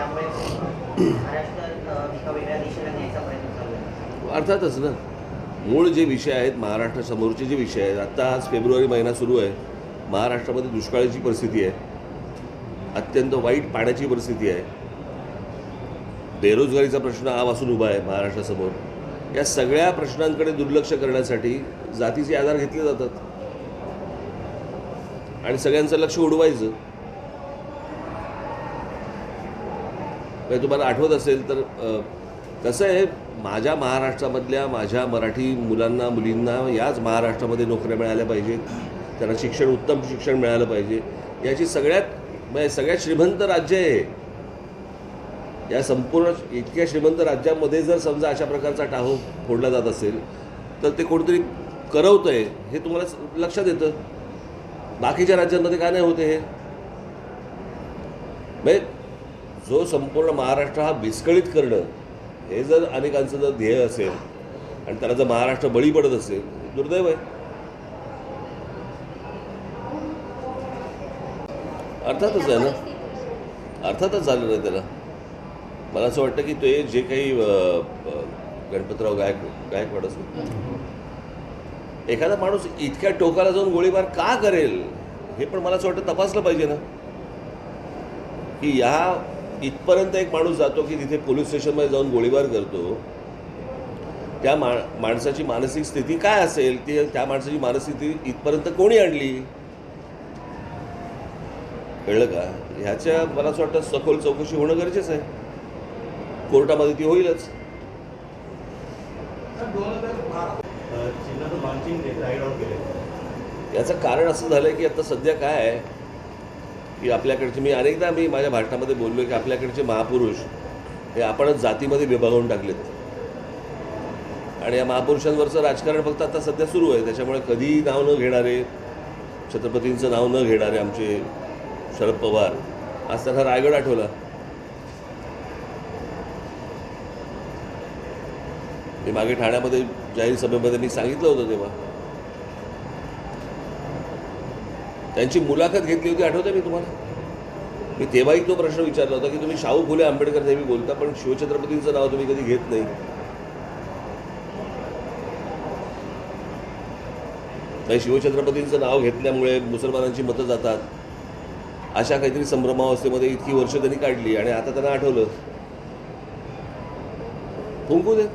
त्यामुळे वेगळ्या दिशेला न्यायचा प्रयत्न चालू अर्थातच ना. मूळ जे विषय आहेत महाराष्ट्रासमोरचे जे विषय आहेत आत्ता आज फेब्रुवारी महिना सुरू आहे. महाराष्ट्रामध्ये दुष्काळाची परिस्थिती आहे. अत्यंत वाईट पाण्याची परिस्थिती आहे. बेरोजगारीचा प्रश्न आवासून उभा आहे महाराष्ट्रासमोर. या सगळ्या प्रश्नांकडे दुर्लक्ष करण्यासाठी जातीचे आधार घेतले जातात. आणि सगळ्यांचं लक्ष उडवायचं. म्हणजे तुम्हाला आठवत असेल तर कसं आहे माझ्या महाराष्ट्रामधल्या माझ्या मराठी मुलांना मुलींना याच महाराष्ट्रामध्ये नोकऱ्या मिळाल्या पाहिजेत. त्यांना शिक्षण उत्तम शिक्षण मिळालं पाहिजे. याची सगळ्यात म्हणजे सगळ्यात श्रीमंत राज्य आहे हे. या संपूर्ण इतक्या श्रीमंत राज्यामध्ये जर समजा अशा प्रकारचा टाहो फोडला जात असेल तर ते कोणतरी करवतं आहे हे तुम्हाला लक्षात येतं. बाकीच्या राज्यांमध्ये काय नाही होते हे? म्हणजे जो संपूर्ण महाराष्ट्र हा विस्कळीत करणं हे जर अनेकांचं जर ध्येय असेल आणि त्याला जर महाराष्ट्र बळी पडत असेल दुर्दैव आहे. अर्थातच आहे ना? अर्थातच झालं नाही त्याला. मला असं वाटतं की ते जे काही गणपतराव गायक गायकवाड असो. एखादा माणूस इतक्या टोकाला जाऊन गोळीबार का करेल? हे पण मला असं वाटतं तपासलं पाहिजे ना. की या इथपर्यंत एक माणूस जातो की तिथे पोलीस स्टेशनमध्ये जाऊन गोळीबार करतो त्या मा माणसाची मानसिक स्थिती काय असेल? ती त्या माणसाची मानसिक स्थिती इथपर्यंत कोणी आणली? कळलं का? ह्याच्या मला असं वाटतं सखोल चौकशी होणं गरजेचं आहे. कोर्टामध्ये ती होईलच. याचं कारण असं झालं की आता सध्या काय आहे? की आपल्याकडचे मी अनेकदा मी माझ्या भाषणामध्ये बोललो की आपल्याकडचे महापुरुष हे आपणच जातीमध्ये विभागून टाकलेत. आणि या महापुरुषांवरचं राजकारण फक्त आता सध्या सुरू आहे. त्याच्यामुळे कधी नाव न घेणारे छत्रपतींचं नाव न घेणारे आमचे शरद पवार. आज त्यांना रायगड आठवला. मी मागे ठाण्यामध्ये जाहीर सभेमध्ये मी सांगितलं होतं तेव्हा. त्यांची मुलाखत घेतली होती आठवतं मी तुम्हाला? मी तेव्हाही तो प्रश्न विचारला होता की तुम्ही शाहू फुले आंबेडकर नेहमी बोलता पण शिवछत्रपतींचं नाव तुम्ही कधी घेत नाही. काही शिवछत्रपतींचं नाव घेतल्यामुळे मुसलमानांची मतं जातात. अशा काहीतरी संभ्रमावस्थेमध्ये इतकी वर्ष त्यांनी काढली आणि आता त्यांना आठवलं. फुंकू दे.